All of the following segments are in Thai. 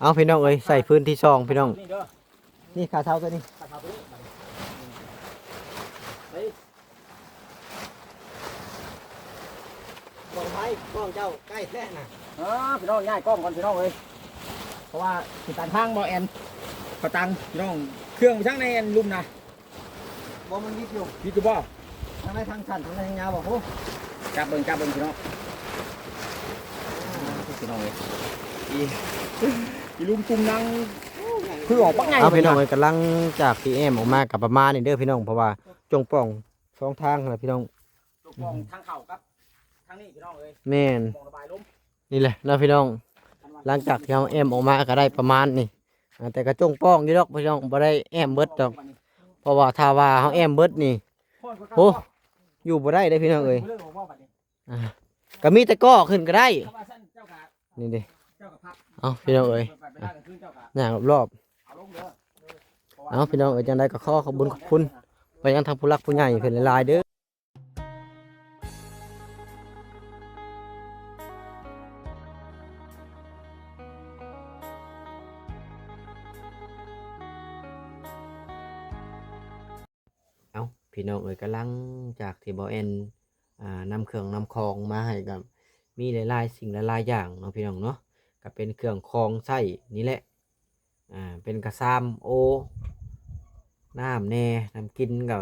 เอาพี่น้องเอ้ยใส่พื้นที่ซองพี่น้อง นี่เด้อนี่ขาเท้าตัวนี้ตัดเท้าตัวนี้บัดนี้ไปกองไม้กองเจ้าใกล้แท้น่ะอ๋อพี่น้องย้ายกล้องก่อนพี่น้องเอ้ยเพราะว่าสิตันทางบ่แอนประตังพี่น้องเครื่องช่างในแอนลุ่มนะบ่มันวิดอยู่พี่คือบ่ทางไหนทางสั้นทางไหนทางยาวบ่โอ้จับเบิ่งจับเบิ่งพี่น้องพี่น้องเอ้ย อีอีลุมตุ่มนังคือออกปักไงเอาพี่น้องเอ้ยกำลังจากพีเอ็มออกมากับประมาณนี่เด้อพี่น้องเพราะว่าจงป่องสองทางนะพี่น้องลูกมองทางเข่าครับทางนี้พี่น้องเอ้ยแม่นมองระบายลมนี่แหละนะพี่น้อง หลังจากที่เราแอมออกมาก็ได้ประมาณนี่อ่าแต่กระจงป้องอยู่ดอกพี่น้องบ่ได้แอมเบิดดอกเพราะว่าถ้าว่าเฮาแอมเบิดนี่โอ้อยู่บ่ได้เด้อพี่น้องเอ้ยอ่าก็มีแต่ก้อขึ้นก็ได้นี่เด้ เอาพี่น้องเอ้ยย่างรอบๆเอาพี่น้องเอ้ยจังไดก็ขอขอบคุญขอบคุณไปยังทางผู้รักผู้ใหญ่เพิ่นหลายๆเด้อเอาพี่น้องเอ้ยกำลังจากที่บ่แอนอ่านำเครื่องนำของมาให้กับมีหลายๆสิ่งหลายๆอย่างเนาะพี่น้องเนาะ ก็เป็นเครื่องคองไส้นี่แหละอ่าเป็นกระซามโอน้ำแน่น้ำกินก็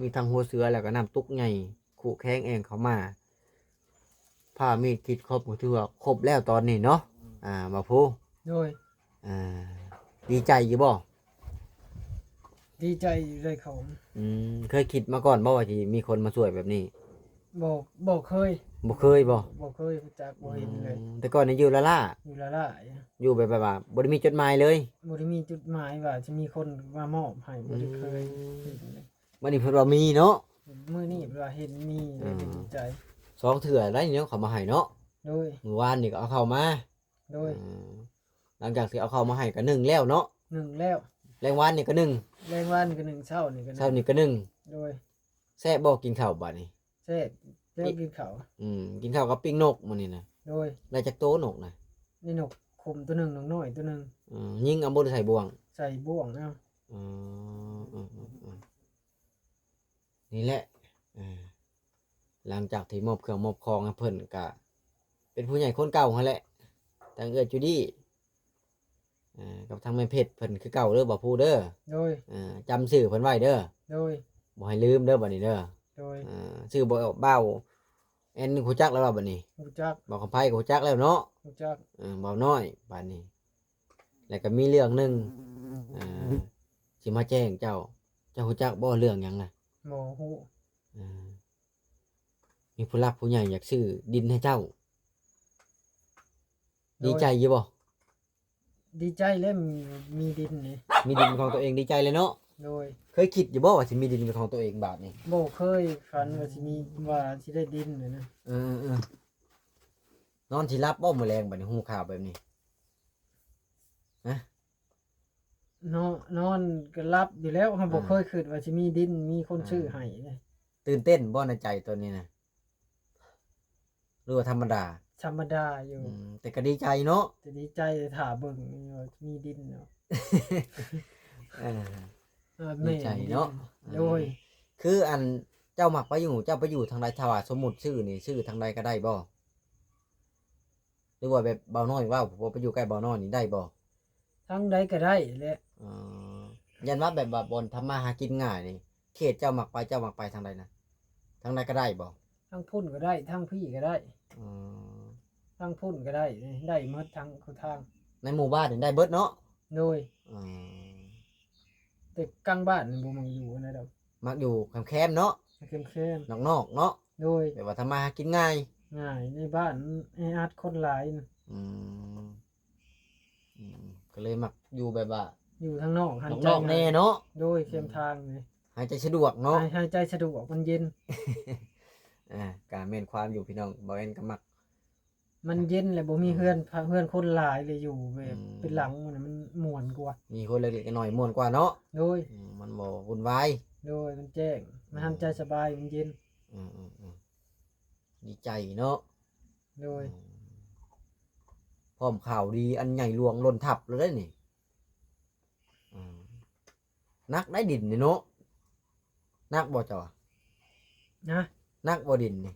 มีทั้งหัวเสือแล้วก็น้ำตุกใหญ่ขู่แข้งเองเขามาผ้ามีดคิดครบก็ถือว่าครบแล้วตอนนี้เนาะอ่ามาพูโดยอ่าดีใจอยู่บ่ดีใจเลยเขาอืมเคยคิดมาก่อนบ่ว่าที่มีคนมาช่วยแบบนี้บอกบอกเคย บ่เคยบ่บอกเคยรู้จักบ่เห็นเลยอืมแต่ก่อนนี่อยู่ละล่าอยู่ละล่ะอยู่แบบแบบว่าบ่ได้มีจดหมายเลยบ่ได้มีจุดหมายว่าจะมีคนมามอบให้บ่ได้เคยเห็นเลยวันนี้เพิ่นว่ามีเนาะมื้อนี้ว่าเห็นมีเลยก็ดีใจสองเถื่อได้เนาะเขามาให้เนาะโดยเมื่อวานนี่ก็เอาเข้ามาโดยอืมหลังจากที่เอาเข้ามาให้ก็หนึ่งแล้วเนาะหนึ่งแล้วแรงวานนี่ก็หนึ่งแรงวันก็หนึ่งเช้านี่ก็หเช้านึ่งนี่ก็หนึ่งโดยแซ่บบ่กินข้าวบัดนี้แซ่บ แล้วกินข้าวอืมกินข้าวกับปิ้งนกมื้อนี้นะโดยได้จากโตนกนะนี่นกคุมตัวหนึ่งนกน้อยตัวหนึ่งอืมยิงเอาบ่ได้ใส่บ่วงใส่บ่วงเอาอืมอืมอืมอืมนี่แหละอ่าหลังจากที่มอบเครื่องมอบของให้เพิ่นก็เป็นผู้ใหญ่คนเก่าหั่นแหละทางเอื้อจูดี้อ่ากับทางแม่เพชรเพิ่นคือเก่าเด้อบ่พูดเด้อโดยอ่าจำชื่อเพิ่นไว้เด้อโดยบ่ให้ลืมเด้อบัดนี้เด้อ โดยอ่าชื่อบ่เบ้าแอนฮู้จักแล้วว่าบัดนี้รู้จักบ่คำไผก็ฮู้จักแล้วเนาะรู้จักเออเบาน้อยบัดนี้ แล้วก็มีเรื่องหนึงอ่าสิมาแจ้งเจ้า เจ้าฮู้จักบ่เรื่องหยังน่ะหมอฮู้อ่ามีผู้รักผู้ใหญ่อยากซื้อดินให้เจ้า ดีใจอยู่บ่ ดีใจแล้วมีมีดินนี่มีดินเป็นของตัวเองดีใจเลยเนาะ โดยเคยคิดอยู่บ่ว่าสิมีดินเป็นของตัวเองบาดนี้โบเคยฝันว่าสิมีว่าสิได้ดินเลยนะเออเออนอนสิรับบ่มื้อแรงบัดนี้ฮู้ข่าวแบบนี้นอนนอนก็รับอยู่แล้วครับบ่อ่าเคยคิดว่าสิมีดินมีคนชื่อให้เลยตื่นเต้นบ่ในใจตัวนี้นะหรือว่าธรรมดา ธรรมดาอยู่อืมแต่ก็ดีใจเนาะจะดีใจถ่าเบิ่งว่ามีดินเนาะเออเออ ดีใจเนาะโดยคืออันเจ้าหมักไปอยู่เจ้าไปอยู่ทางใดถวาสมมุติชื่อนี่ชื่อทางใดก็ได้บ่หรือว่าแบบเบาน้อยว่าผมไปอยู่ใกล้เบาน้อยนี่ได้บ่ทั้งใดก็ได้แหละอ๋อยันว่าแบบว่าบนทำมาหากินง่ายนี่เขตเจ้าหมักไปเจ้าหมักไปทางใดนะทางใดก็ได้บ่ทั้งพุ่นก็ได้ทั้งพี่ก็ได้อ๋อทั้งพุ่นก็ได้ ได้หมดทั้งทุกทาง ในหมู่บ้านนี่ได้เบิดเนาะโดยอ๋อ แต่กลางบ้านนี่บ่มังอยู่นะดอกมักอยู่แคมป์ๆเนาะเข้มเข้มนอกๆเนาะๆโดยแบบว่าทำมาหากินง่าย ง่ายในบ้านไอ้อาดคนหลายนะอืมอืมก็เลยมักอยู่แบบว่าอยู่ทางนอกหันใจนอกๆแน่เนาะโดยเข้มทางเลยหายใจสะดวกเนาะหายใจสะดวกมันเย็น อ่าการเมนความอยู่พี่น้องบอยเอ็นก็มัก มันเย็นเลยบ่มีเพื่อนพาเพื่อนคนหลายเลยอยู่แบบอืม เป็นหลังมันน่ะมันม่วนกว่ามีคนเล็กๆน้อยๆม่วนกว่าเนาะโดยอืมมันบ่วุ่นวาย โดยมันแจ้งมันทำใจสบายมันเย็นอืมอืมอืมดีใจเนาะโดยอืมพอร้อมข่าวดีอันใหญ่หลวงล้นทับเลยเด้อนี่อ่านักได้ดินนี่เนาะนักบ่เจ้าอะนะนักบ่ดินนี่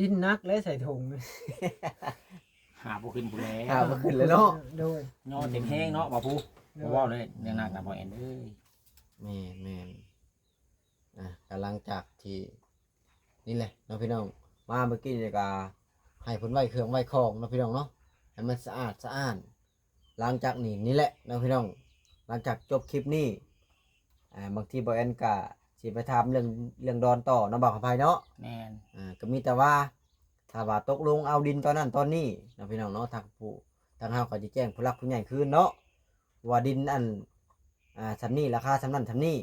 ดินนักและใส่ถุงหาบ่ขึ้นผู้แลข่าวมาขึ้นเลยเนาะโดยย่อเต็มแห้งเนาะบ่ผู้โดบ่ยเว้าเลยเรื่องหนักนะบ่แอนเอ้ยแม่นแม่นอะกำลังจากที่นี่แหละเนาะพี่น้องมาเมื่อกี้นี่ก็ให้เพิ่นไว้เครื่องไว้ของเนาะพี่น้องเนาะให้มันสะอาดสะอ้านหลังจากนี้นี่แหละเนาะพี่น้อง หลังจากจบคลิปนี้อ่าบางทีบอยแอนก็ สิไปถามเรื่องเรื่องดอนต่อเนาะบอกขอภัยเนาะแม่นอ่าก็มีแต่ว่าถ้าว่าตกลงเอาดินตอนนั้นตอนนี้เนาะพี่น้องเนาะทางผู้ทางเฮาก็จะแจ้งผู้หลักผู้ใหญ่คืนเนาะว่าดินอันอ่าสำนี้ราคาสำนั้นสำนี้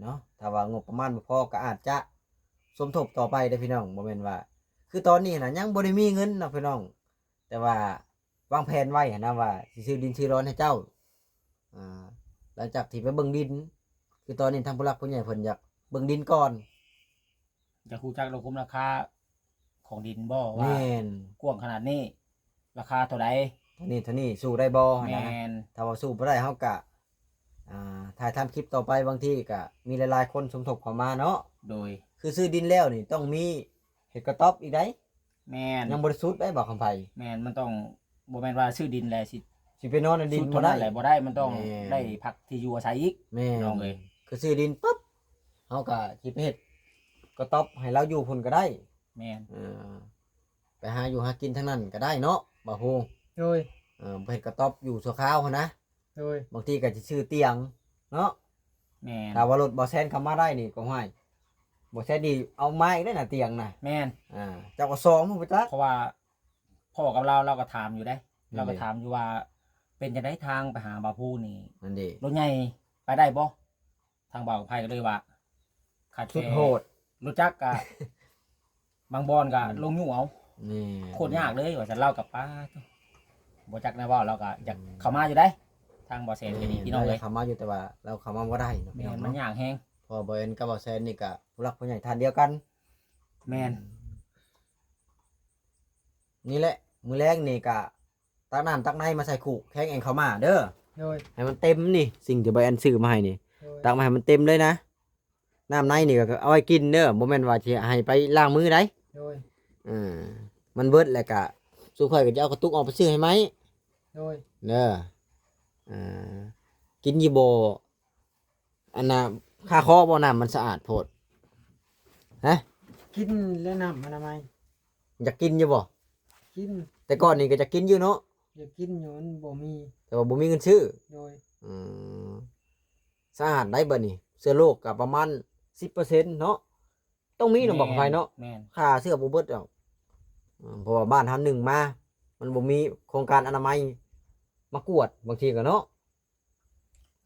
เนาะถ้าว่างบประมาณบ่พอก็อาจจะสมทบต่อไปเด้อพี่น้องบ่แม่นว่า คือตอนนี้นะยังบ่ได้มีเงินเนาะพี่น้อง แต่ว่าวางแผนไว้หั้นนะว่าสิซื้อดินซื้อร้อนให้เจ้าอ่าหลังจากที่ไปเบิ่งดิน คือตอนนี้ทางผู้หลักผู้ใหญ่เพิ่นอยาก เบิ่งดินก่อนจะคูจักเราคุมราคาของดินบ่ว่า แม่นกว้างขนาดนี้ ราคาเท่าใดเท่านี้เท่านี้สู้ได้บ่แม่นะนถ้าว่าสู้บ่ได้เฮาก็อ่าถ่ายทำคลิปต่อไปบางทีก็มีหลายๆคนสมทบเข้ามาเนาะโดยคือซื้อดินแล้วนี่ต้องมีเห็ดกระต๊อบอีกได้แม่นยังบริสุทธิ์ได้บอกคำไผแม่นมันต้องบ่แม่นว่าซื้อดินแล้วสิสิไปนอนในดินสุดบ่เท่าได้ นั้นแหละบ่ได้มันต้องแม่น ได้พักที่อยู่อาศัยอีก แม่น้องเอ้ย คือซื้อดินปุ๊บ เฮาก็สิไปเฮ็ดกระต๊อบให้เราอยู่พุ่นก็ได้แม่นเออไปหาอยู่หากินทั้งนั้นก็ได้เนาะบ่ฮู้โดยเออไปเฮ็ดกระต๊อบอยู่ชั่วคราวหั้นนะโดยบางทีก็สิซื้อเตียงเนาะแม่นถ้าว่ารถบ่แซนเข้ามาได้นี่ก็ห้วยบ่แซนดีเอาไม้ได้น่ะเตียงน่ะแม่นอ่าเจ้าก็ซองมึงไปจักเพราะว่าพ่อกับเราเราก็ถามอยู่ได้นั่นเราก็ดิถามอยู่ว่า เป็นจะได้ทางไปหาบาพูนี่นั่นดิรถใหญ่ไปได้บ่ทางบ่าวกับไผก็เลยว่า ขาดสุดแค่โหดรู้จักกะ บางบอนกะลงยุ่งเอานี่โคตรยากเลยว่าจะเล่ากับป้าบ่จักนะว่าเราก็อยากเข้ามาอยู่ได้ ทางบ่อแสนก็ดีพี่น้องเลยราเข้ามาอยู่แต่ว่าเราเข้ามาบ่ได้เนาะแม่พี่น้องนมันเนาะยากแฮงพอบ่เอ็นกับบ่แซนนี่ก็ผู้รักผู้ใหญ่ทานเดียวกัน แม่นนี่แหละ มือแรกนี่ก็ตักน้ำตักในมาใส่ขู่แข้งเองเข้ามาเด้อ โดยให้มันเต็มนี่ สิ่งที่บ่เอ็นซื้อมาให้นี่ โดยตักมาให้มันเต็มเลยนะ น้ำในนี่ก็เอาไว้กินเด้อบ่แม่นว่าสิให้ไปล้างมือได้โดยอ่ามันเบิดแล้วก็สุข่อยก็จะเอากระตุกออกไปซื้อให้ไหมโดยเด้ออ่ากินอยีโบอันน่ะค่าคอบ่น้ำมันสะอาดโพดกินและน้ำอนามัยอยากกินอยู่บ่กินแต่ก่อนนี่ก็จะกินอยู่เนาะอย่ากินอยู่มันบ่มีแต่ว่าบ่มีเงินซื้อโดยอืมสะอาดได้บ่นี่เสื้อโลกก็ประมาณ 10%เนาะต้องมีเนาะบอกไปเนาะแม่นค่าเสื้อบ่เบิดดอกอืมเพราะว่าบ้านเฮาหนึ่งมา มันบ่มีโครงการอนามัยมากวดบางทีก็เนาะ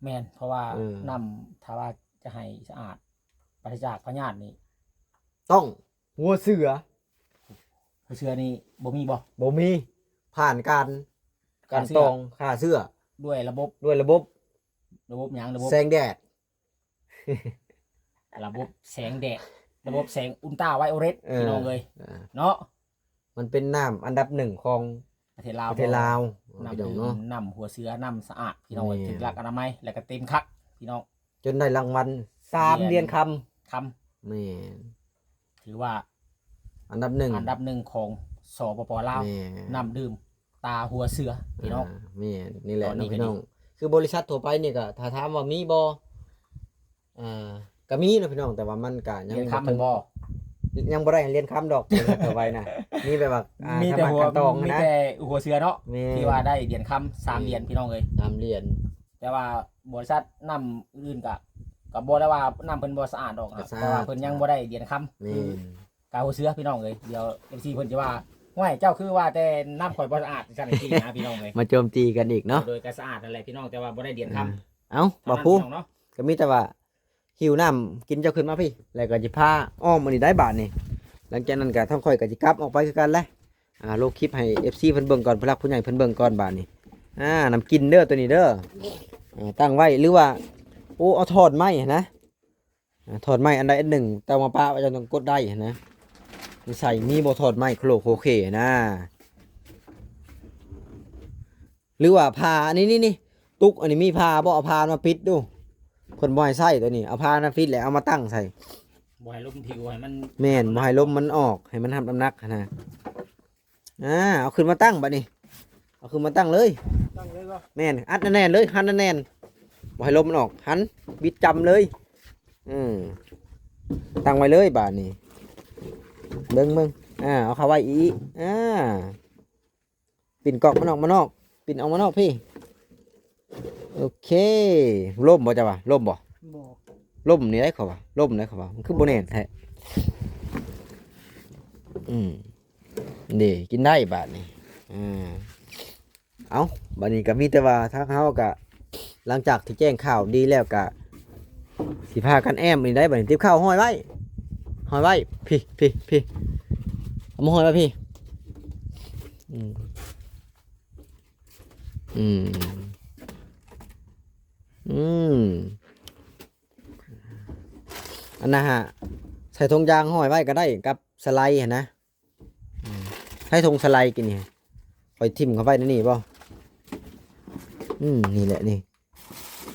แม่นเพราะว่าเออ น้ำถ้าว่าจะให้สะอาดปราศจากพยาธินี่ต้องหัวเสือเชื้อนี่บ่มีบ่ บ่มีผ่านการการฆ่าเชื้ตอองค่าเสื้อด้วยระบบด้วยระบบระบบหยังระบบแสงแดด ระบบแสงแดดระบบแสงอุลตราไวโอเลตเออ พี่น้องเลยอ่าเนาะมันเป็นน้ำอันดับหนึ่งของประเทศลาวประเทศลาวน้ำพี่น้องดื่เนาะมน้ำหัวเสือน้ำสะอาดพี่น้องเอ้ยแม่ ถึงหลักอนามัยแล้วก็เต็มคักพี่น้องจนได้รางวัลสามเรีเรียยนนคคำำแม่นถือว่าอันดับหนึ่งอันดับหนึ่งของสปปลาวแม่น้ำดื่มตาหัวเสือพี่น้องาแม่นนี่แหละตอนนี้เนาะพี่ก็ดีน้อง คือบริษัททั่วไปนี่ก็ถ้าถามว่ามีบ่อ่า ก็มีเนาะพี่น้องแต่ว่ามันก็ยังเรียนคำมันบ่ยังบ่ได้ให้เรียนคำดอกบริษัททั่วไปนะมีแบบว่าอ่ามีทำแต่งานหัวกันตองมีนะ แต่หัวเสือเนาะแม่ ที่ว่าได้เดียนคำสามเดียนพี่น้องเลยตามเรียนแต่ว่าบริษัทนำอื่นกับกับบ่ได้ว่านำเพิ่นบ่สะอาดดอกครับแต่ว่าเพิ่นยังบ่ได้เดียนคำแม่คือนกาหัวเสือพี่น้องเลยเดี๋ยว MC เพิ่นจะว่าห้วยเจ้าคือว่าแต่น้ำข่อยบ่สะอาดจังซี่นะพี่น้องเลยมาโจมตีกันอีกเนาะโดยการสะอาดนั่นแหละพี่น้องแต่ว่าบ่ได้เดียนคำเอ้าบอกผู้เท่านั้นพี่น้องเนาะ ก็มีแต่ว่า หิวน้ำกินเจ้าขึ้นมาพี่ แล้วก็จะพาอ้อมมันนี่ได้บาทนี่หลังจากนั้นก็ทั้งค่อยก็จะกลับออกไปคือกันแหละอ่าโลกคลิปให้ FC เพิ่นเบิ่งก่อนผู้รักผู้ใหญ่เพิ่นเบิ่งก่อนบาทนี่อ่านำกินเด้อตัวนี้เด้ออ่าตั้งไว้หรือว่าโอ้เอาถอดไม้นะถอดไม้อันใดอันหนึ่งแต่มาป้าไว้จะต้องกดได้นะใส่มีบ่ถอดไม้โครโคเคนะหรือว่าพาอันนี้นี่นี่ตุกอันนี้มีพาบ่เอาพามาปิดดู เพิ่นบ่ให้ใส่ตัวนี้เอาพามาปิดแล้วเอามาตั้งใส่บ่ให้ลมทิวให้มันแม่นบ่ให้ลมมันออกให้มันทำน้ำหนักหั้นนะอ่าเอาขึ้นมาตั้งบัดนี้ เอาขึ้นมาตั้งเลย ตั้งเลยก็แม่นอัดแน่นๆเลยหันแน่นๆบ่ให้ลมมันออกหันบิดจำเลย อืมตั้งไว้เลยบาดนี้เบิ่งเบิ่งอ่าเอาเข้าไว้อีกอ่าปิ่นกอกมันออกมานอก ปิ่นออกมานอกพี่ โอเคล่มบ่จ้ะวะล่มบ่บอกล่มนี่ได้เขาวะล่มได้เขาวะมันคือโบแน่นแท้อืมนี่กินได้บาทนี่อ่าเอาบาดนี้ก็มีแต่ว่าทางเฮากะหลังจากที่แจ้งข่าวดีแล้วกะสิพากันแอมนี่ได้บาดนี้ติบข้าวห้อยไว้ห้อยไว้พี่พี่พี่เอามาห้อยไว้พี่อืมอืม อืมอันนะฮะ ใส่ธงยางห้อยไว้ก็ได้กับสไลด์หั้นนะอืมให้ธงสไลด์กินนี่คอยทิ่มเข้าไปในนี่ป่อืมนี่แหละนี่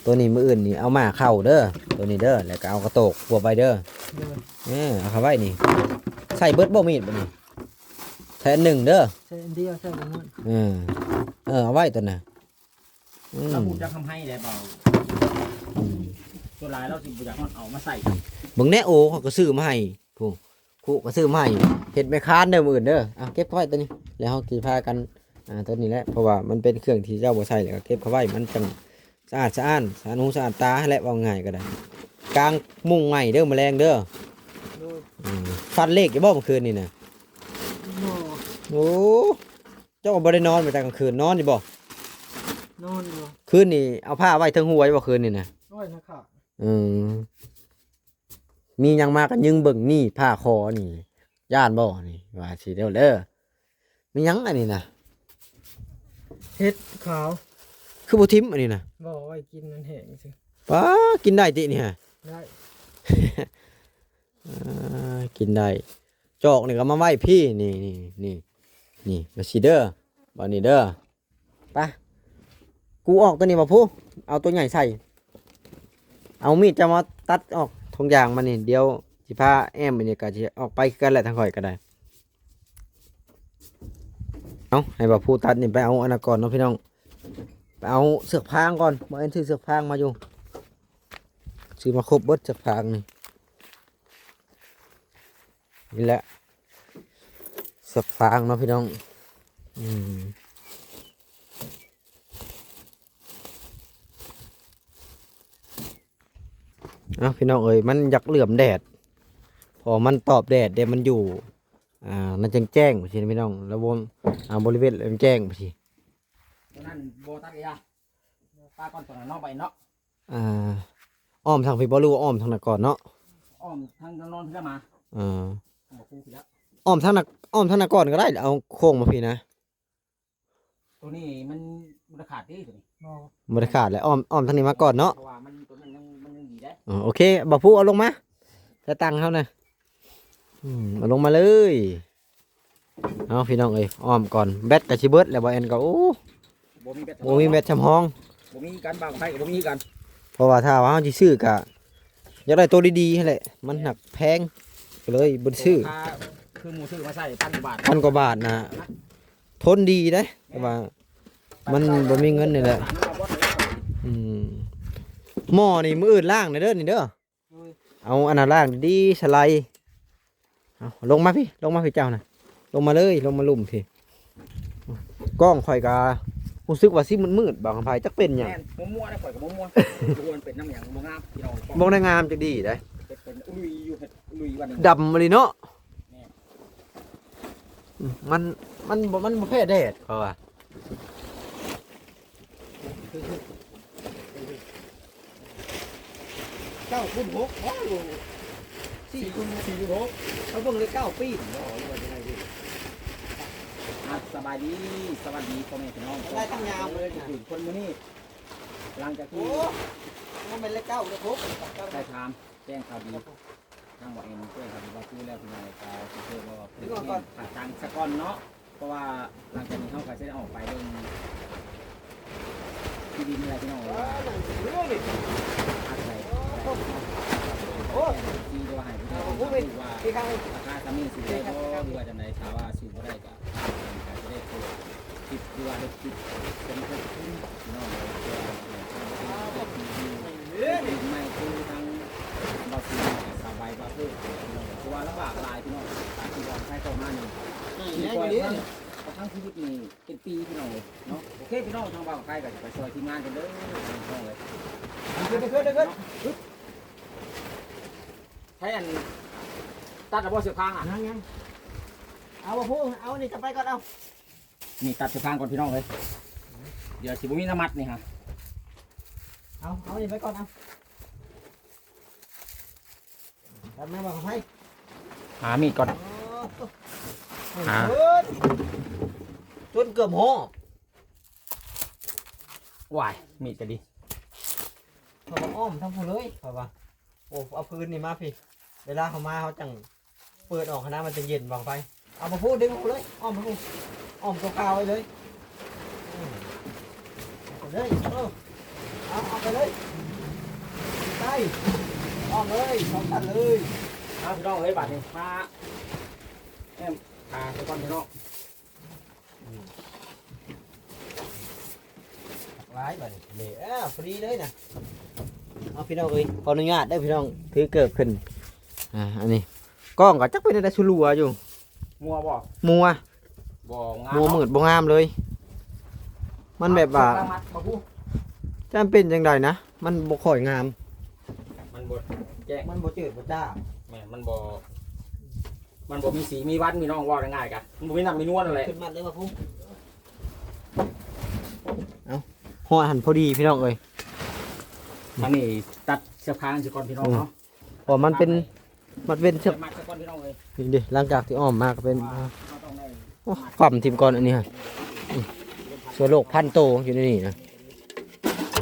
ตัวนี้มืออื่นนี่เอามาเข้าเด้อ ตัวนี้เด้อ แล้วก็เอากระโตกบวกไปเด้อเลยเออเอาเข้าไว้นี่ ใส่เบิดบ่มีดบ่นี่ใส่อันหนึ่งเด้อใช่อันเดียวใช่ประมาณเออ เออเอาไว้ตัวน่ะอืมเราพูดจะทำให้ได้เปล่าอืม ตัวลายเราสิบ่อยากมันเอามาใส่เบิ่งแน่โอเขาก็ซื้อมาให้ผู้ผู้ก็ซื้อมาให้เฮ็ดไม่ค้านเด้อมื้ออื่นเด้อเอาเก็บเข้าไว้ตัวนี้ แล้วเฮาสิพากันอ่าตัวนี้แหละเพราะว่ามันเป็นเครื่องที่เจ้าบ่ใช้แล้วก็เก็บเข้าไว้มันจังสะอาดสะอ้านสะอาดหูสะอาดตาและว่าง่ายก็ได้กลางมุ้งใหม่เด้อแมลงเด้อโดยอืมฟันเลขอยู่บ่เมื่อคืนนี่น่ะบอกโอ้เจ้าก็บ่ได้นอนไปแต่กลางคืนนอนอยู่บ่ นอนอยู่คืนนี่เอาผ้าไว้เทั้งหัวอยู่บ่คืนนี่น่ะน้อยนะค่ะอืมมีหยังมากันยึงเบิ่งนี่ผ้าคอนี่ย่านบ่นี่ว่าสิเด้อเด้อมีหยังอันนี้น่ะเฮ็ดขาวคือบ่ทิมอันนี้น่ะบอกไว้กินมันแห้งสิป้ากินได้ติเนี่ย ได้อ่ากินได้ จอกนี่ก็มาไว้พี่นี่นี่นี่นี่มาสิเด้อบ่นี่เด้อไป กูออกตัวนี้มาพูเอาตัวใหญ่ใส่ เอามีดจะมาตัดออกทงยางมันนี่เดี๋ยวสิพาแอมอันนี้ก็สิออกไปกันแหละทางข่อยก็ได้ เอาให้บ่าผู้ตัดนี่ไปเอาอันก่อนเนาะพี่น้อง ไปเอาเสือกพางก่อนบ่เอ็นซื้อเสือกพางมาอยู่ซื้อมาครบเบิดเสือกพางนี่นี่แหละเสักฟางเนาะพี่น้อง อืม เอาพี่น้องเอ้ยมันอยากเหลื่อมแดด พอมันตอบแดดเดี๋ยวมันอยู่ อ่ามันจังแจ้งไปสิพี่น้องแล้วบนอ่าบริเวณมันแจ้งไปสิตัวนั้นโบตัดยาปลาก้อนตัวนั้นเนอกไปเนาะอ่าอ้อมทางพี่บอลูอ้อมทางนักก่อนเนาะอ้อมทางนอนเพื่อมาอ่าบอกครูพี่แล้วอ้อมทางนักอ้อมทางนักก่อนก็ได้เอาโค้งมาพี่นะตัวนี้มันมันขาดดิตัวนี้บอกบริขาดแล้วอ้อมอ้อมทางนี้มาก่อนเนาะ อ๋อโอเคบอกผู้เอาลงมาจะตังเขานะอืมเอาลงมาเลยเอาพี่น้องเอ้ยอ้อมก่อนแบตกับชิเบิร์ดแล้วบอเอ็นก็โอ้บ่มีแบตโหมีแบตชำห้องบ่มีการบางไฟกับบ่มีกันเพราะว่าถ้าว่าเขาจะซื้อกะอยากได้ตัวดีๆให้แหละมันหนักแพงก็เลยบนซื้อราคาคือหมูซื้อมาใส่พันกว่าบาทพันกว่าบาทนะทนดีได้แต่ว่ามันบ่มีเงินนี่แหละอืม หม้อนี่มืออื่นล่างหน่อยเด้อนี่เด้อเอาอันนั้นล่างดีๆสไลด์เอาลงมาพี่ลงมาพี่เจ้านะลงมาเลยลงมาลุ่มพี่กล้องข่อยการู้สึกว่าสิมันมืดๆบางภายจักเป็นหยังแม่นมั่วๆนะข่อยกับมั่วๆดูมันเป็นน้ำหยังบ่งามพี่น้องมองได้งามจักดีได้เป็นอุลุยอยู่เฮ็ดอุลุยวันหนึงดำมาเลยเนาะแม่อืมมันมันบ่มันบ่แพ้แดดเขาว่า เก้าคูณหกอ๋ออยู่สี่คูณสี่คูณหกเขาเบิ่งเลยเก้าปีอ๋ออยู่ว่าจังไงพี่อะสบายดีสวัสดีพ่อแม่พี่น้องอะได้ตั้งยาวเลยนะถึงคนมื้อนี้หลังจากที่โอ้มันเป็นเลขเก้าเลขหกได้ถามแจ้งข่าวดีทางบ่เอ็นแจ้งข่าวดีว่าคือแล้วพี่น้องก็สิเชื่อว่าเป็นผ่าทางสะก้อนเนาะเพราะว่าหลังจากนี้เขาก็จะออกไปเรื่องที่ดินอะไรพี่น้อง โอ้ที่ว่าให้พี่น้องว่าที่ข้าราคาซัมมี่สิได้ก็ดีว่าจำได้ถ้าว่าสูงก็ได้ก็อาจจะได้ตัวคิดดีว่าได้คิดเป็นเพิ่มขึ้นพี่น้องเลยไม่คือทั้งบาซีสบายบาเพื่อเพราะว่าลำบากลายพี่น้องตาที่เราให้เข้ามาหนึ่งนี่อยู่นี่ทั้งชีวิตนี่เป็นปีพี่น้องเนาะโอเคพี่น้องทางบ้านใครก็จะไปช่วยทีมงานกันเด้อพี่น้องเลยเกิดเกิดเกิด ใช้อันตัดระบบเสียบข้างอะยังยังเอาบ่พูเอานี่จะไปก่อนเอานี่ตัดเสียบข้างก่อนพี่น้องเลยเดี๋ยวสิบุมีน้ำมัดนี่ฮะเอาเอานี่ไปก่อนเอาทำแม่บอกให้หามีดก่อนหาจนเกือบหอวายมีดจะดีเขาบอกอ้อมทั้งผู้เลยเขาว่า โอ้เอาพื้นนี่มาพี่ เวลาเขามาเขาจังเปิดออกคณะมันจะเย็นวางไป เอามาพูดดึงมาเลยอ้อมมาพูดอ้อมตัวกาวไว้เลยอืมเอาไปเลยเออเอาเอาไปเลยได้อ้อมเลยสองตันเลยเอาพี่น้องเฮ้ยบาทนี่มาเอ็มหาไปก่อนพี่น้องร้ายแบบนี้เดี๋ยวอ้าวฟรีเลยนะ เอาพี่น้องเอ้ยขออนุญาตได้อพี่น้องถือเกิบขึ้นอ่าอันนี้กล้องก็จักเป็นอะไรชุลัวอยู่มัวบ่มัวบ่งามมัวมืดบ่งามเลย มันแบบว่าเอมัดบ่พูดจำเป็นจังใดนะมันบ่ค่อยงาม มันบ่แจ้งมันบ่จืดบ่จ้าแม่มันบ่มันบ่มีสีมีวันมีน้องว่าง่ายๆกันมันบ่มีน้ำมีนวลอะไรขึ้นมาเลยว่าพุ่งเอาหัวหันพอดีพี่น้องเอ้ย อันนี้ตัดเสียบข้างสิก่อนพี่น้องเนาะเพราะมันเป็นมันเป็นเสีเชืยอกบมัดสิก่อนพี่น้องเลยนี่ดิหลังจากที่อ้อมมาก็เป็นว่าเราต้องได้โอ้ความทีมก่อนอันนี้ฮะอืมเสือโลกพันโตอยู่ในนี่นะ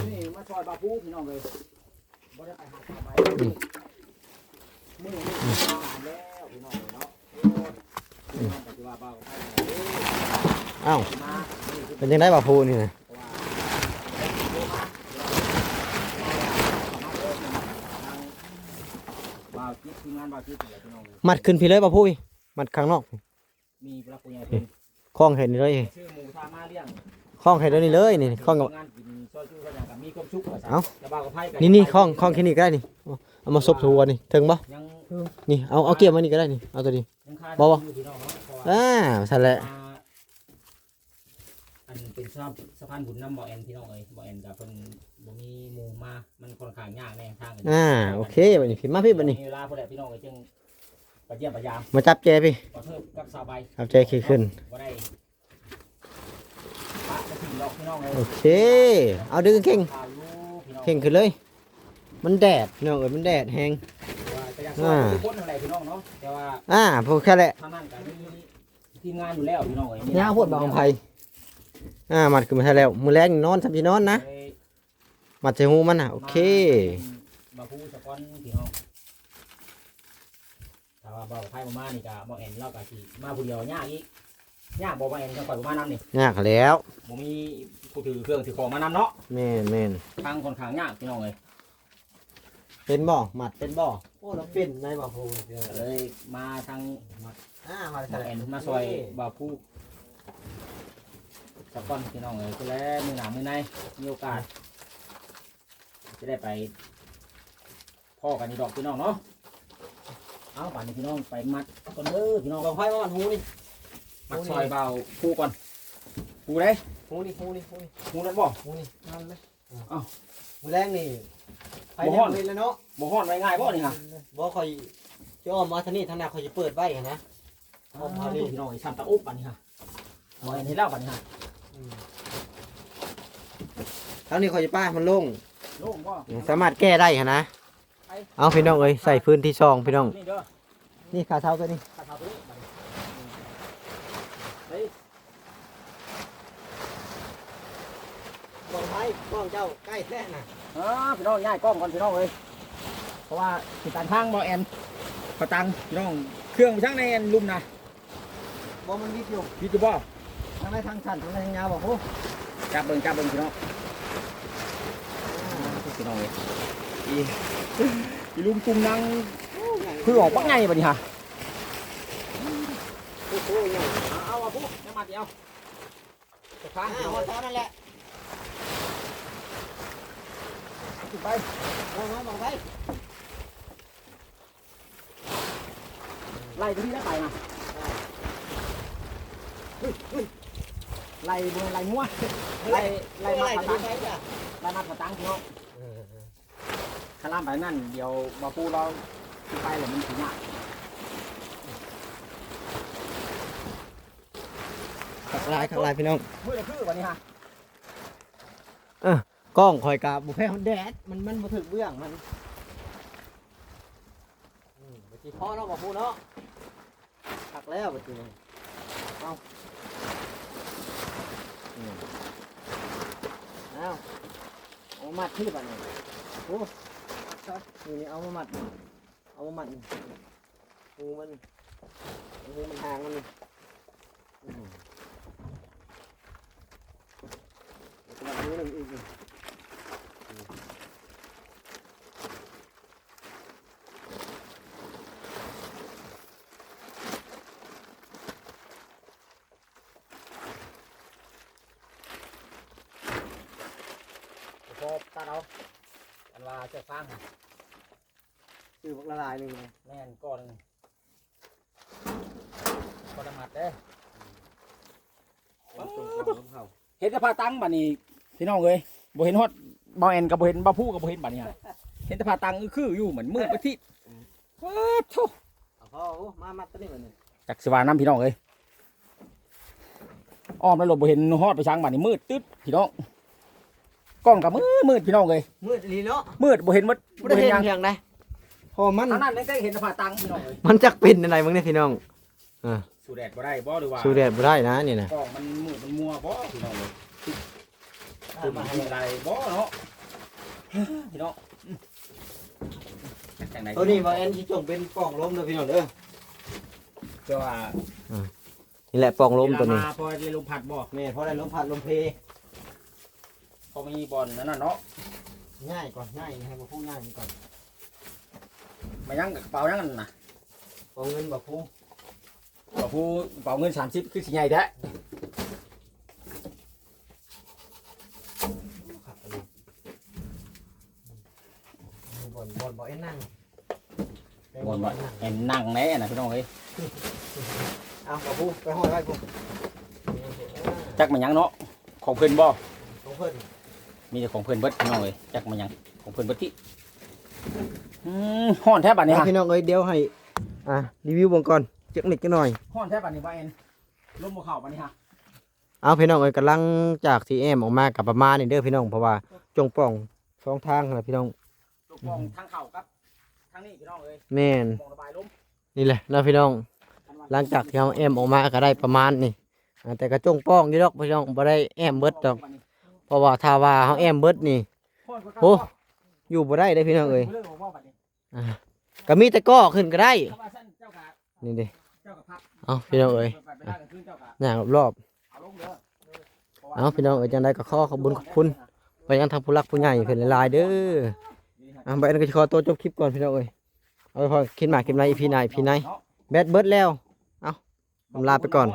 นี่มาซอยบาปูพี่น้องเลยบ่ได้ไปหาสบายมือนี่ผ่านแล้วพี่น้องเลยเนาะโอ้ยพี่น้องปฏิวัติเบาไปเลยอ้าวมานี่คือเป็นยังไงบ่าพูนี่นะ บ่าวจิต ทีมงานบ่าวจิตนี่แหละพี่น้องเลยมัดขึ้นพี่เลยบ่าพูพี่มัดข้างนอกมีพระปุญญาเป็นคล้องเห็นเลยชื่อหมูทามาเลี้ยงคล้องเห็นเลยนี่เลยนี่คล้องกับงานกินซอยจู้กันอย่างกับมีความสุขว่าซะเอ้าจะบ่าวกับไพ่กันี่นี่คล้องคล้องแค่นี้ก็ได้นี่เอาเอามาซบทัวนี่ถึงบ่ยังนี่เอาเอาเกี่ยวมานี่ก็ได้นี่เอาตัวนี้ยังคาบ่บ่อยู่พี่น้องเนาะเพราะว่าอ่าสั่นแหละอ่าอัน เป็นสะพานสะพานบุญน้ำบ่อแอนพี่น้องเอ้ยบ่อแอนกับเพิ่นบ่มีหมู่มา มันค่อนข้างยากแน่ทางกันอ่าโอเคบัดนี้พี่มาพี่บัดนี้มีเวลาพอแหละพี่น้องเอ้ยจึงไปเยี่ยมพยายามมาจับแจพี่ขอเทิบกับสาวใบจับแจขี้ขึ้นบ่ได้ปะจะถึงดอกพี่น้องเลยโอเค เอาดึงเข่งข่าวอยู่พี่น้องเข่งขึ้นเลย มันแดดน้องเอ้ยมันแดดแฮงว่าจะอยากสอนทุกคนอะไรพี่น้องเนาะแต่ว่าอ่าพวกแค่แหละทางนั้นก็มีทีมงานอยู่แล้วพี่น้องเอ้ยยาวโพดบางไผ อ่ามัดขึ้นมาให้แล้ว มื้อแรกนี่นอนทับสินอนนะเลยมัดใส่หูมันน่ะ โอเค มาพูดสะก้อนพี่น้องถ้าว่าบ่าวไพ่บ่มานี่ก็บ่แอนเราก็สิมาผู้เดียวยากอีกยากบ่บ่แอนก็ปล่อยบ่มานำนี่ยากแล้วบ่มีผู้ถือเครื่องถือของมานำเนาะแม่นแม่นทางค่อนข้างยากพี่น้องเอ้ยเป็นบ่หมัดเป็นบ่โอ้เราเป็นในบ่พูก็เลยมาทาง อ่ามาบ่แอนมาซอยบ่าวผู้ สะก้อนพี่น้องเอ้ยคือแล้วมื้อหน้ามื้อในมีโอกาส จะได้ไปพ่อกันนี่ดอกพี่น้องเนาะเอาป่านนี้พี่น้องไปมัดก่อนเด้อพี่น้องบางไผว่ามันหูนี่มัดซอยเบาคู่ก่อนคู่ได้หูนี่หูนี่หูนี่คู่นั้นบ่หูนี่นั่นเลยเอ้ามื้อแรกนี่ไผบ่แน่ฮ้อนเป็นแล้วเนาะบ่ฮ้อนไว้ง่ายบ่นี่ฮะบ่ค่อยจะอ้อมมาทางนี้ทางหน้าค่อยสิเปิดไว้หั่นนะอ๋อพี่น้องไอ้ชันตะอุบป่านนี้ฮะบ่เห็นเห็นแล้วป่านนี้ฮะ ทางนี้ค่อยสิป้ามันโล่งโล่งบ่สามารถแก้ได้หั่นนะ เอาพี่น้องเอ้ยใส่พื้นที่ซองพี่น้อง นี่เด้อนี่ขาเท้าตัวนี้ขาเท้าตัวนี้บัดนี้เฮ้ยกล้องไม้กล้องเจ้าใกล้แท้น่ะอ๋อพี่น้องย้ายกล้องก่อนพี่น้องเอ้ยเพราะว่าสิการทางบ่แอนประตังพี่น้องเครื่องช่างในแอนลุ่มนะบ่มันวิดอยู่พี่จะบ่ทางไหนทางชันทางไหนทางยาวบ่โหจับเบิ่งจับเบิ่งพี่น้องพี่น้องเอ้ยอีอีลุงตุงนังคือออกปักไงบัดนี้ฮะโอ้โหใหญ่เอาเอาเอาปุ๊บน้ำมันเดียวจะค้างอ่าเอาหัวเท้านั่นแหละขึ้นไปเอามาบอกไปไล่ไปที่ได้ไปนะเฮ้ยเฮ้ย ไล่บนไล่งัวไล่ไล่มาไล่กระไปตังไปจ้ะไล่มากระตังพี่น้องข้าล่ามไปนั่นเดี๋ยวมาปูเราขึ้นไปแล้วมันถึงยากขักลายขักลายพี่น้องมือละคือวันนี้ฮะกล้องคอยกาบุแพ้แดดมันมันบ่ถึกเบื้องมันอืมบัดนี้พ่อเนาะบอกพูเนาะขักแล้วบัดนี้เอาอืมเอาเอา มัดที่บ้านี้โอ้ครับนี่นี่เอามามัด เอามามัดงูมันงูมันหางมันอืมมัดมือหนึ่งอีกหนึ่ง พอตาเราอัน ว่าจะสร้างฮะคือพวกละลายหนึ่งเลยแม่นก้อนหนึ่งก้อนละหมัดเด้อตรงกลางเขาเห็นแต่พาตังบัดนี้พี่น้องเอ้ยบ่เห็นฮอดบ่เอ็นกับบ่เห็นบ่ผู้กับบ่เห็นบัดนี้ฮะเห็นแต่พาตังคืออยู่เหมือนมืดไปที่ว้าทุเอาพ่อโอ้มามัดตัวนี้ก่อนนี่จักสวาน้ำพี่น้องเอ้ยอ้อมแล้วหลบบ่เห็นฮอดไปช้างบัดนี้มืดตึ๊ดพี่น้อง กล้องกับมืดมืดพี่น้องเอ้ยมืดอีหลีเนาะมืดบ่เห็นหมดบ่ได้บ่เห็เห็นหยังนเพียงใดพอมันทางนั้นได้เห็นแต่พาตังพี่น้องเอ้ยมันจักเป็นอะไรมึงเนี่ยพี่น้องสู้แดดบ่ได้บ่หรือว่าสู้แดดบ่ได้นะนี่นะกล้องมันมืดมันมัวบ่พี่น้องเอ้ยคือมันเป็นอะไรบ่เนาะพี่น้องอืมจังไหนตัวนี้บ่แอนสิจงเป็นปล่องลมเด้อพี่น้องเด้อเจ้าว่านี่แหละปล่องลมตัวนี้เวาาพอได้ลมพัดบ่แม่พอได้ลมพัดลมเพ พอมีบอลนั่นน่ะเนาะง่ายก่อนง่ายให้บ่พูดง่ายก่อนมายังกระเป๋ายังนั่นน่ะเอาเงินบ่พูกระผู้กระเป๋าเงิน30คือสิใหญ่แท้ครับอันนี้บ่นบ่นบ่แอนนั่งบอลบ่เห็นนั่งแน่น่ะพี่น้องเอ้ยเอาบ่พูไปห้อยไว้พูจักมันยังเนาะของเพิ่นบ่ของเพิ่น มีแต่ของเพิ่นเบิดพี่น้องเอ้ยจักมันยังของเพิ่นเบิดที่อืมฮ้อนแท้บัดนี้เอาฮะพี่น้องเอ้ยเดี๋ยวให้อะรีวิวเบิ่งก่อนจักนิดจักหน่อยฮ้อนแท้บัดนี้บ่เอ็นลมบ่เข้าบัดนี้ฮะเอาพี่น้องเอ้ยกำลังจากทีเอ็มออกมากับประมาณนี่เด้อพี่น้องเพราะว่าจงป่องสองทางนะพี่น้องลูกปองทางเข้าครับทางนี้พี่น้องเอ้ยแม่นปองระบายลมนี่แหละนะพี่น้อง หลังจากที่เราแอมออกมาก็ได้ประมาณนี่อ่าแต่ก็จงป้องอยู่ดอกพี่น้องบ่ได้แอมเบิดดอก เพราะว่าถ้าว่าเฮาแอมเบิดนี่โอ้อยู่บ่ได้เด้พี่น้องเอ้ยอ่าก็มีแต่ก่อขึ้นก็ได้นี่เด้เอาพี่น้องเอ้ยไปได้กันคืนเจ้ากะย่างรอบเอาลงเด้อๆเอาพี่น้องเอ้ยจังได๋ก็ขอขอบคุญขอบคุณไปยังทางผู้รักผู้ใหญ่เพิ่นหลายๆเด้ออ่าบัดนี้ก็สิขอตัวจบคลิปก่อนพี่น้องเอ้ยเอาไว้พอคิดมาคลิปใน EP ไหน EP ไหนแบตเบิดแล้ว เอาผมลาไปก่อน